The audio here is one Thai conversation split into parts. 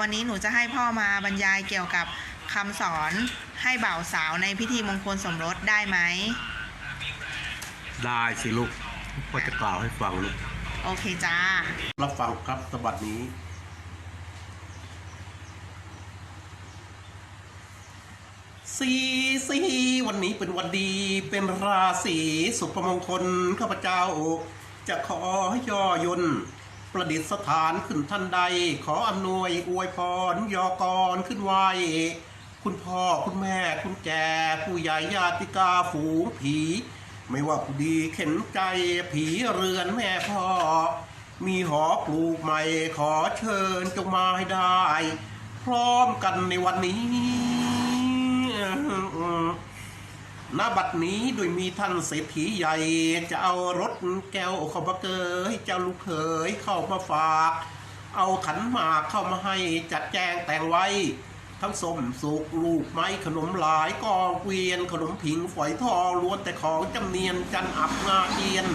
วันนี้หนูจะให้พ่อมาบรรยายเกี่ยวกับคำสอนให้บ่าวสาวในพิธีมงคลสมรสได้ไหม ได้สิลูกพ่อจะกล่าวให้ฟังลูก โอเคจ้า รับฟังครับสบัดนี้สีสีวันนี้เป็นวันดีเป็นราศีสุภมงคลข้าพเจ้า จะขอย่อยน ประดิษฐานขึ้นท่านใด ขออำนวยอวยพรยอกรขึ้นไหวคุณพ่อคุณแม่คุณแก่ผู้ใหญ่ญาติกาฝูงผี ไม่ว่าผู้ดีเข็นใจผีเรือนแม่พ่อ มีหอปลูกใหม่ขอเชิญจงมาให้ได้ พร้อมกันในวันนี้ ณบัดนี้โดยมีท่านเศรษฐีใหญ่ จะเอารถแก้วเข้ามาเกยเจ้าลูกเขยเข้ามาฝาก เอาขันหมากเข้ามาให้จัดแจงแต่งไว้ ทั้งสมสุกลูกไม้ขนมหลายกองเกวียน ขนมผิงฝอยทองล้วนแต่ของจำเนียนจันอับงาเอียน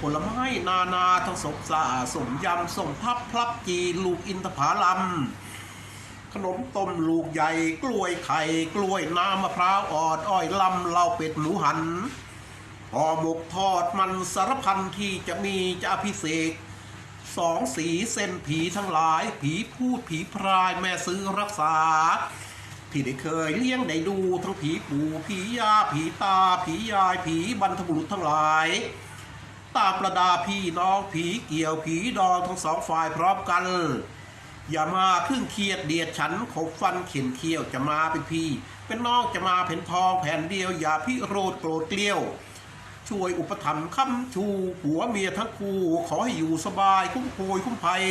ผลไม้นานาทั้งสมสาสมยำสมพับพลับจีลูกอินทผลัม ขนมต้มลูกใหญ่ กล้วยไข่ กล้วยน้ำมะพร้าวอ่อนอ้อยลำเหล้าเป็ดหมูหันห่อหมกทอดมันสารพันที่จะมีจะอภิเษกสองสีเส้นผีทั้งหลาย ผีพูดผีพรายแม่ซื้อรักษา ที่ได้เคยเลี้ยงได้ดูทั้งผีปู่ผียาผีตา ผียายผีบรรทบุรุษทั้งหลาย ตามประดาพี่น้องผีเกี่ยวผีดองทั้งสองฝ่ายพร้อมกัน อย่ามาครึ่งเครียดเดียดฉันขบฟันเข็นเคี้ยวจะมาเป็นพี่ เป็นน้องจะมาเผ่นทองแผ่นเดียว อย่าพี่โรดโกรธเกลี้ยว ช่วยอุปถัมภ์ค้ำชูผัวเมียทั้งคู่ขอให้อยู่สบาย คุ้มโพยคุ้มภัย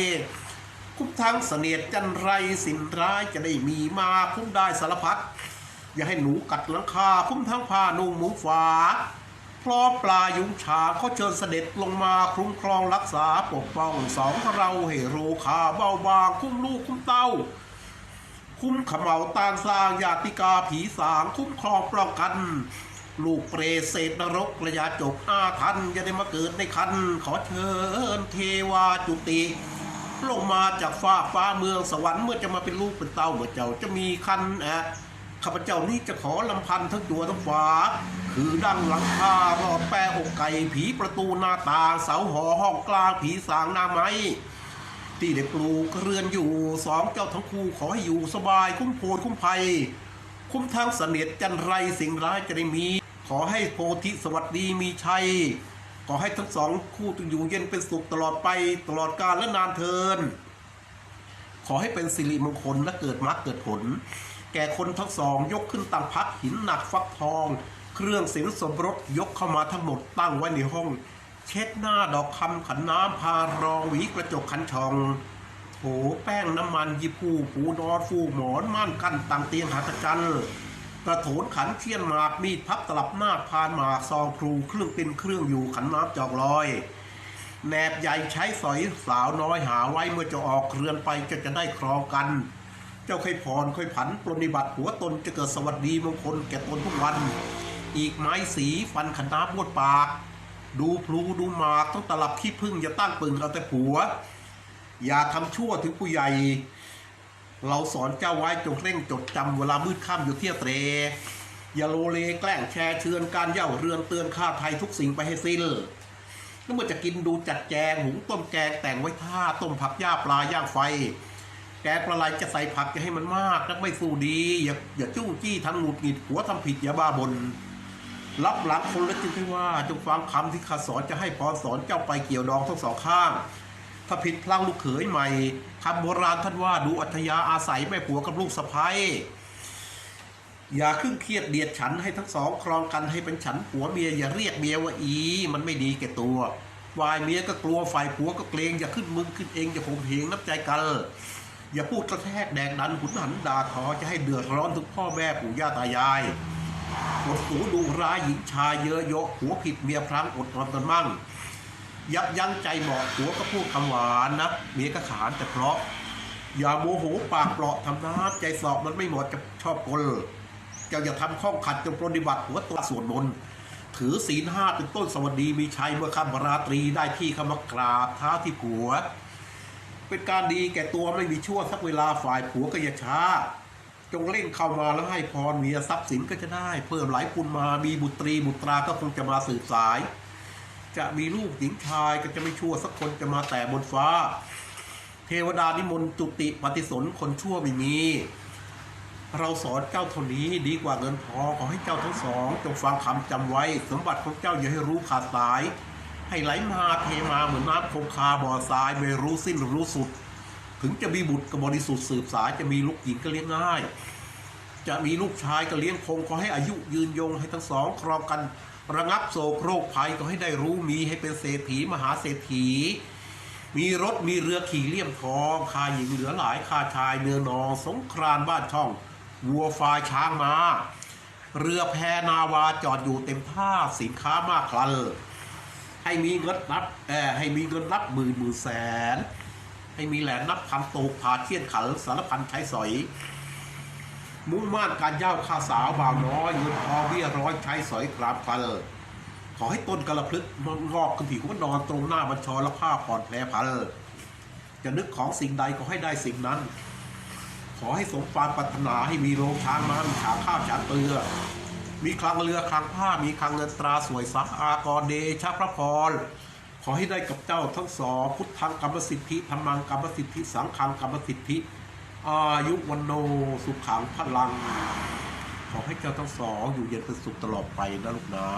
คุ้มทั้งเสนียดจันไรสินร้ายจะได้มีมาคุ้มได้สารพัดอย่าให้หนูกัดหลังคาคุ้มทั้งผ้านุ่งหมูฝา พร้อมปลายุงฉาเขาเชิญเสด็จลงมาคุ้มครองรักษาปกป้องสองเราให้โรคาเบาบางคุ้มลูกคุ้มเต้า คุ้มขมเหลาตานสร้างญาติกาผีสางคุ้มครองป้องกัน ลูกเปรตเศษนรกระยาจกอาทันจะได้มาเกิดในคันขอเชิญเทวาจุติลงมาจากฟ้าฟ้าเมืองสวรรค์เมื่อจะมาเป็นลูกเป็นเต้าเมื่อเจ้าจะมีคันแอะ ข้าพเจ้านี่จะขอลำพันทั้งตัวทั้งฝา คือดังหลังคารอดแปรอกไก่ผีประตูหน้าต่างเสาหอห้องกลางผีสางหน้าไม้ที่ได้ปลูกเรือนอยู่สองเจ้าทั้งคู่ขอให้อยู่สบายคุ้มโพลคุ้มภัย คุ้มทั้งเสนียดจันไรสิ่งร้ายจะได้มี ขอให้โพธิสวัสดีมีชัย ขอให้ทั้งสองคู่จงอยู่เย็นเป็นสุขตลอดไปตลอดกาลและนานเทิน ขอให้เป็นสิริมงคลและเกิดมรรคเกิดผล แก่คนทั้งสอง ยกขึ้นตั้งพักหินหนักฟักทอง เครื่องสินสมรสยกเข้ามาทั้งหมดตั้งไว้ในห้อง เช็ดหน้าดอกคำขันน้ำพารองหวีกระจกขันชองโถแป้งน้ำมันยิปูปูนอนฟูหมอนม่านกั้นต่างเตียงหัตะจันกระโถนขันเทียนหมากมีดพับตลับหน้าพานหมากซองพลูเครื่องเป็นเครื่องอยู่ขันน้ำจอกลอยแหนบใหญ่ใช้สอยสาวน้อยหาไว้เมื่อจะออกเรือนไปจะจะได้ครองกัน จ้าค่อยพรค่อยผันปรนนิบัติหัวตนจะเกิดสวัสดีมงคลแก่ตนทุกวัน อีกไม้สีฟันขนาบวดปาก ดูพลูดูหมากต้องตลับขี้พึ่งอย่าตั้งปึงเอาแต่ผัว อย่าทำชั่วถึงผู้ใหญ่ เราสอนเจ้าไว้จงเร่งจดจำเวลามืดค่ำอยู่เที่ยวเตร อย่าโลเลแกล้งแชร์เชือนการเย่าเรือนเตือนข้าไทยทุกสิ่งไปให้สิ้นแล้วเมื่อจะกินดูจัดแจงหุงต้มแกงแต่งไว้ท่าต้มผักย่าปลาย่างไฟ แกงปลาไหลจะใส่ผักจะให้มันมากนักไม่สู้ดี อย่าอย่าจู้จี้ทำหงุดหงิดหัวทำผิดอย่าบ้าบนรับหลังคนและจึงได้ว่าจงฟังคำที่ข้าสอนจะให้พรสอนเจ้าไปเกี่ยวดองทั้งสองข้าง ถ้าผิดพลังลูกเขยใหม่คำโบราณท่านว่าดูอัธยาอาศัยแม่ผัวกับลูกสะพ้ยอย่าครึ่งเครียดเดียดฉันให้ทั้งสองครองกันให้เป็นฉันผัวเมียอย่าเรียกเมียว่าอี มันไม่ดีแก่ตัววายเมียก็กลัวฝ่ายผัวก็เกรงอย่าขึ้นมึงขึ้นเองอย่าข่มเหงน้ำใจกัน อย่าพูดกระแทกแดงดันหุนหันด่าทอจะให้เดือดร้อนถึงพ่อแม่ปู่ย่าตายายอดหูดูร้ายหญิงชายเยอะโยะหัวผิดเมียพลั้งอดนอนกันมั่ง ยับยั้งใจเหมาะหัวก็พูดคำหวานนะเมียก็ขานแต่เพราะ อย่าโมโหปากเปราะทำน้ำใจสอบมันไม่หมดจะชอบกลเจ้าอย่าทำข้องขัดจงปรนนิบัติหัวตัวส่วดมนถือศีลห้าเป็นต้นสวัสดีมีชัยเมื่อค่ำราตรีได้ที่เข้ามากราบเท้าที่ผัว เป็นการดีแก่ตัวไม่มีชั่วสักเวลาฝ่ายผัวก็อย่าช้า จงเร่งเข้ามาแล้วให้พรเมียทรัพย์สินก็จะได้ เพิ่มหลายปุณมามีบุตรีบุตราก็คงจะมาสืบสาย จะมีลูกหญิงชายก็จะไม่ชั่วสักคนจะมาแต่บนฟ้า เทวดานิมนต์จุติปฏิสนคนชั่วไม่มีเราสอนเจ้าเท่านี้ดีกว่าเงินทองขอให้เจ้าทั้งสองจงฟังคำจำไว้ สมบัติของเจ้าอย่าให้รู้ขาดสาย ให้ไหลมาเทมาเหมือนน้ำคงคาบ่อทรายไม่รู้สิ้นรู้สุด ถึงจะมีบุตรก็บริสุทธิ์สืบสายจะมีลูกหญิงก็เลี้ยงง่าย จะมีลูกชายก็เลี้ยงคงขอให้อายุยืนยงให้ทั้งสองครองกันระงับโศกโรคภัยก็ให้ได้รู้มีให้เป็นเศรษฐีมหาเศรษฐี มีรถมีเรือขี่เลี่ยมทองคาหญิงเหลือหลายคาชายเนื้อนองสงครานบ้านช่อง วัวฟายช้างมา เรือแพนาวาจอดอยู่เต็มท่าสินค้ามากคลัน ให้มีเงินนับเออให้มีเงินนับหมื่นหมื่นแสน ให้มีแหลนนับพันตกผาเทียนขันสารพันใช้สอยมุ่งมั่นการย่าข้าสาวบ่าวน้อยเงินทองเบี้ยร้อยใช้สอยกราบพันขอให้ต้นกระพลึกมันงอกขึ้นที่หัวนอนตรงหน้าบัญชรและผ้าผ่อนแพรพันจะนึกของสิ่งใดก็ให้ได้สิ่งนั้น ขอให้สมความปรารถนาให้มีโรงช้างม้ามีฉาข้าวฉางเรือ มีคลังเรือคลังผ้ามีคลังเงินตราสวยสักอากรเดชะพระพรขอให้ได้กับเจ้าทั้งสองพุทธังกรรมสิทธิธรรมังกรรมสิทธิสังฆังกรรมสิทธิ อายุวันโนสุขังพลัง ขอให้เจ้าทั้งสองอยู่เย็นเป็นสุขตลอดไปนะลูกนะ